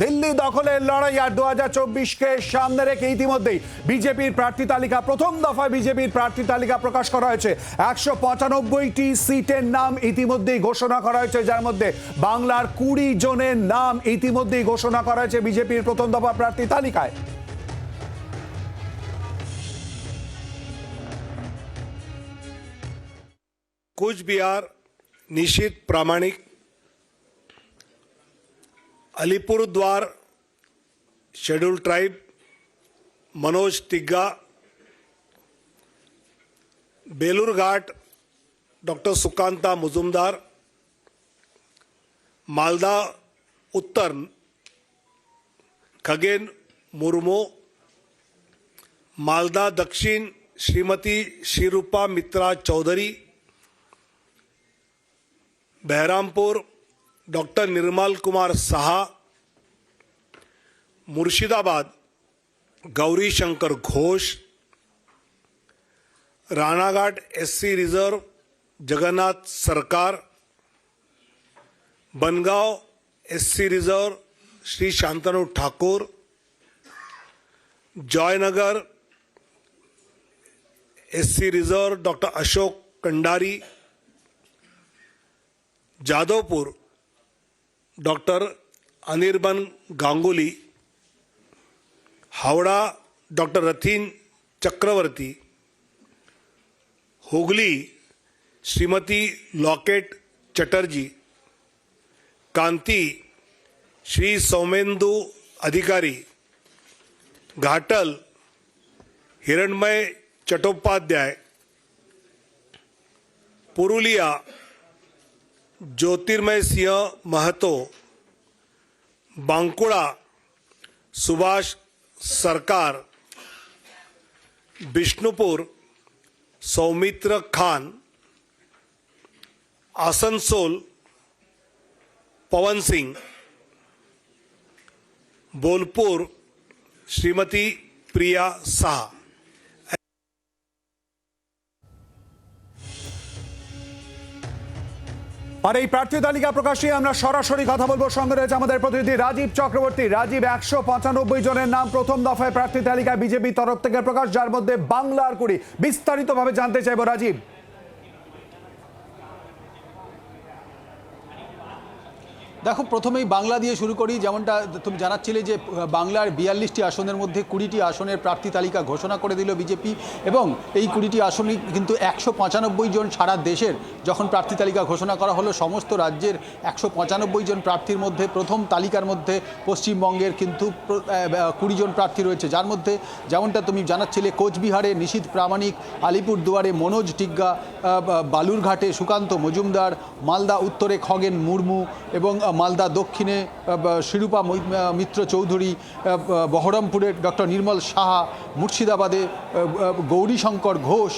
দিল্লি দখলের লড়াই আর দু হাজার চব্বিশকে সামনে রেখে ইতিমধ্যেই বিজেপির প্রার্থী তালিকা, প্রথম দফায় বিজেপির প্রার্থী তালিকা প্রকাশ করা হয়েছে। একশো পঁচানব্বইটি সিটের নাম ইতিমধ্যেই ঘোষণা করা হয়েছে, যার মধ্যে বাংলার কুড়ি জনের নাম ইতিমধ্যেই ঘোষণা করা হয়েছে বিজেপির প্রথম দফা প্রার্থী তালিকায়। Cooch Behar Nisith Pramanik Pramanik Alipurduar schedule tribe Manoj Tigga Belur Ghat doctor Sukanta Majumdar Malda Uttar Khagen Murmu Malda Dakshin Shrimati Sreerupa Mitra Chaudhuri Baharampur doctor Nirmal Kumar Saha, Murshidabad, Gouri Shankar Ghosh Ranaghat SC reserve, Jagannath Sarkar, Bangaon SC reserve, Shri Shantanu Thakur, Jaynagar SC reserve, doctor Ashok Kandari, Jadavpur doctor Anirban Ganguly, Howrah doctor Rathin Chakraborty, Hooghly Shrimati Locket Chatterjee, Kanthi Shri Soumendu Adhikari, Ghatal Hiranmoy Chattopadhyay, Purulia ज्योतिर्मय सिंह महतो बांकुड़ा सुभाष सरकार बिष्णुपुर सौमित्र खान, आसनसोल, पवन सिंह, बोलपुर, श्रीमती प्रिया साहा। আর এই প্রার্থী তালিকা প্রকাশে আমরা সরাসরি কথা বলব। সঙ্গে রয়েছে আমাদের প্রতিনিধি রাজীব চক্রবর্তী। রাজীব, একশো পঁচানব্বই জনের নাম প্রথম দফায় প্রার্থী তালিকা বিজেপি তরফ থেকে প্রকাশ। যার মধ্যে বাংলার কুড়ি। বিস্তারিতভাবে জানতে চাইব, রাজীব। দেখো, প্রথমেই বাংলা দিয়ে শুরু করি। যেমনটা তুমি জানাচ্ছিলে যে বাংলার বিয়াল্লিশটি আসনের মধ্যে কুড়িটি আসনের প্রার্থী তালিকা ঘোষণা করে দিল বিজেপি এবং এই কুড়িটি আসনই কিন্তু একশো পঁচানব্বই জন সারা দেশের যখন প্রার্থী তালিকা ঘোষণা করা হলো, সমস্ত রাজ্যের একশো পঁচানব্বই জন প্রার্থীর মধ্যে প্রথম তালিকার মধ্যে পশ্চিমবঙ্গের কিন্তু কুড়ি জন প্রার্থী রয়েছে। যার মধ্যে যেমনটা তুমি জানাচ্ছিলে, কোচবিহারে নিশীথ প্রামাণিক, আলিপুরদুয়ারে মনোজ টিগ্গা বালুরঘাটে সুকান্ত মজুমদার, মালদা উত্তরে খগেন মুর্মু এবং মালদা দক্ষিণে শিরূপা মিত্র চৌধুরী আহ, বা- বহরমপুরে ডক্টর নির্মল সাহা মুর্শিদাবাদে গৌরীশঙ্কর ঘোষ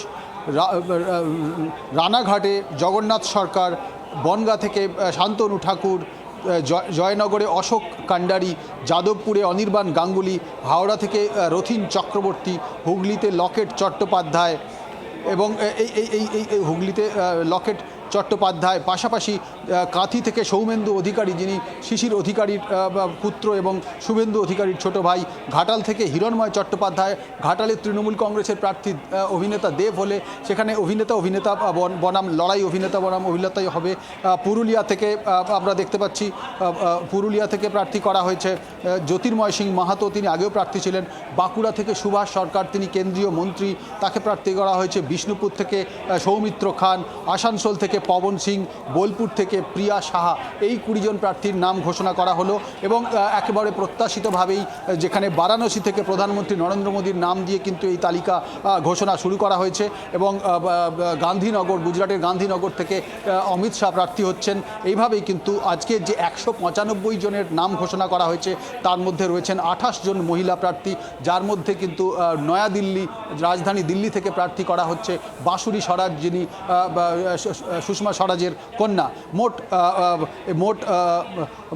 রানাঘাটে জগন্নাথ সরকার বনগা থেকে শান্তনু ঠাকুর জয়- জয়নগরে অশোক কান্ডারি যাদবপুরে অনির্বাণ গাঙ্গুলি হাওড়া থেকে রথিন চক্রবর্তী হুগলিতে লকেট চট্টোপাধ্যায় এবং এই এই এই হুগলিতে লকেট চট্টোপাধ্যায়, পাশাপাশি কাঁথি থেকে সৌমেন্দু অধিকারী যিনি শিশির অধিকারীর পুত্র এবং শুভেন্দু অধিকারীর ছোট ভাই, ঘাটাল থেকে হিরণময় চট্টোপাধ্যায় ঘাটালের তৃণমূল কংগ্রেসের প্রার্থী অভিনেতা দেব হলে সেখানে অভিনেতা অভিনেতা বন- বনাম, লড়াই অভিনেতা বনাম অভিনেতাই হবে। পুরুলিয়া থেকে আমরা দেখতে পাচ্ছি পুরুলিয়া থেকে প্রার্থী করা হয়েছে জ্যোতির্ময় সিং মাহাতো, তিনি আগেও প্রার্থী ছিলেন। বাঁকুড়া থেকে সুভাষ সরকার, তিনি কেন্দ্রীয় মন্ত্রী, তাকে প্রার্থী করা হয়েছে। বিষ্ণুপুর থেকে সৌমিত্র খান, আসানসোল থেকে পবন সিং, বোলপুর থেকে প্রিয়া সাহা, এই কুড়িজন প্রার্থীর নাম ঘোষণা করা হলো এবং একেবারে প্রত্যাশিতভাবেই যেখানে বারাণসী থেকে প্রধানমন্ত্রী নরেন্দ্র মোদীর নাম দিয়ে কিন্তু এই তালিকা ঘোষণা শুরু করা হয়েছে এবং গান্ধীনগর, গুজরাটের গান্ধীনগর থেকে অমিত শাহ প্রার্থী হচ্ছেন। এইভাবেই কিন্তু আজকে যে একশো পঁচানব্বই জনের নাম ঘোষণা করা হয়েছে, তার মধ্যে রয়েছেন আঠাশ জন মহিলা প্রার্থী, যার মধ্যে কিন্তু নয়াদিল্লি, রাজধানী দিল্লি থেকে প্রার্থী করা হচ্ছে বাঁশুরি স্বরাজ যিনি সুষমা স্বরাজের কন্যা। মোট মোট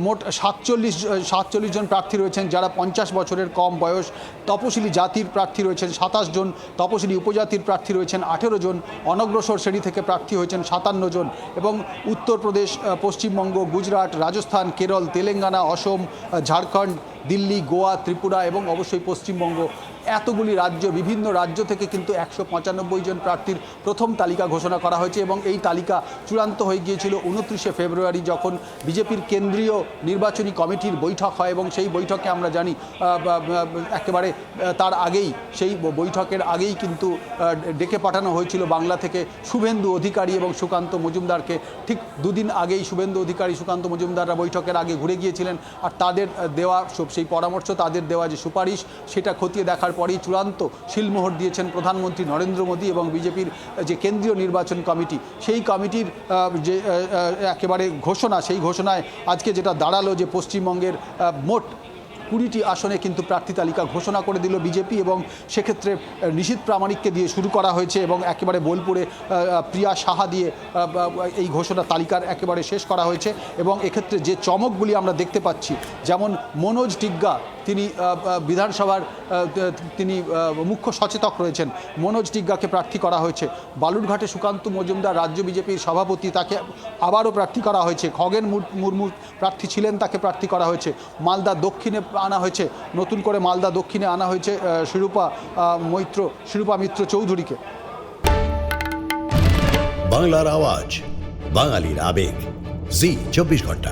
মোট সাতচল্লিশ সাতচল্লিশ জন প্রার্থী রয়েছেন, যারা পঞ্চাশ বছরের কম বয়স তপশিলি জাতির প্রার্থী রয়েছেন, সাতাশ জন তপশিলি উপজাতির প্রার্থী রয়েছেন, আঠেরো জন অনগ্রসর শ্রেণি থেকে প্রার্থী হয়েছেন, সাতান্ন জন। এবং উত্তরপ্রদেশ পশ্চিমবঙ্গ, গুজরাট, রাজস্থান, কেরল, তেলেঙ্গানা, অসম, ঝাড়খণ্ড, দিল্লি, গোয়া, ত্রিপুরা এবং অবশ্যই পশ্চিমবঙ্গ এতগুলি রাজ্য, বিভিন্ন রাজ্য থেকে কিন্তু একশো পঁচানব্বই জন প্রার্থীর প্রথম তালিকা ঘোষণা করা হয়েছে এবং এই তালিকা চূড়ান্ত হয়ে গিয়েছিল উনত্রিশে ফেব্রুয়ারি যখন বিজেপির কেন্দ্রীয় নির্বাচনী কমিটির বৈঠক হয় এবং সেই বৈঠকে আমরা জানি একেবারে তার আগেই, সেই বৈঠকের আগেই কিন্তু ডেকে পাঠানো হয়েছিল বাংলা থেকে শুভেন্দু অধিকারী এবং সুকান্ত মজুমদারকে। ঠিক দুদিন আগেই শুভেন্দু অধিকারী, সুকান্ত মজুমদাররা বৈঠকের আগে ঘুরে গিয়েছিলেন আর তাদের দেওয়া সব, সেই পরামর্শ তাদের দেওয়া যে সুপারিশ, সেটা খতিয়ে দেখার পরেই চূড়ান্ত শিলমোহর দিয়েছেন প্রধানমন্ত্রী নরেন্দ্র মোদী এবং বিজেপির যে কেন্দ্রীয় নির্বাচন কমিটি, সেই কমিটির যে একেবারে ঘোষণা, সেই ঘোষণায় আজকে যেটা দাঁড়াল যে পশ্চিমবঙ্গের মোট কুড়িটি আসনে কিন্তু প্রার্থী তালিকা ঘোষণা করে দিল বিজেপি এবং সেক্ষেত্রে নিশীথ প্রামাণিককে দিয়ে শুরু করা হয়েছে এবং একেবারে বোলপুরে প্রিয়া সাহা দিয়ে এই ঘোষণা তালিকার একেবারে শেষ করা হয়েছে এবং এক্ষেত্রে যে চমকগুলি আমরা দেখতে পাচ্ছি, যেমন মনোজ টিগ্গা তিনি বিধানসভার তিনি মুখ্য সচেতক রয়েছেন। মনোজ টিগ্গাকে প্রার্থী করা হয়েছে। বালুরঘাটে সুকান্ত মজুমদার রাজ্য বিজেপির সভাপতি, তাকে আবারও প্রার্থী করা হয়েছে। খগেন মুর- মুর্মু প্রার্থী ছিলেন, তাকে প্রার্থী করা হয়েছে। মালদা দক্ষিণে আনা হয়েছে। নতুন করে মালদা দক্ষিণে আনা হয়েছে শিরূপা মৈত্র, শিরূপা মিত্র চৌধুরীকে। বাংলার আওয়াজ, বাঙালির আবেগ। জি, চব্বিশ ঘণ্টা।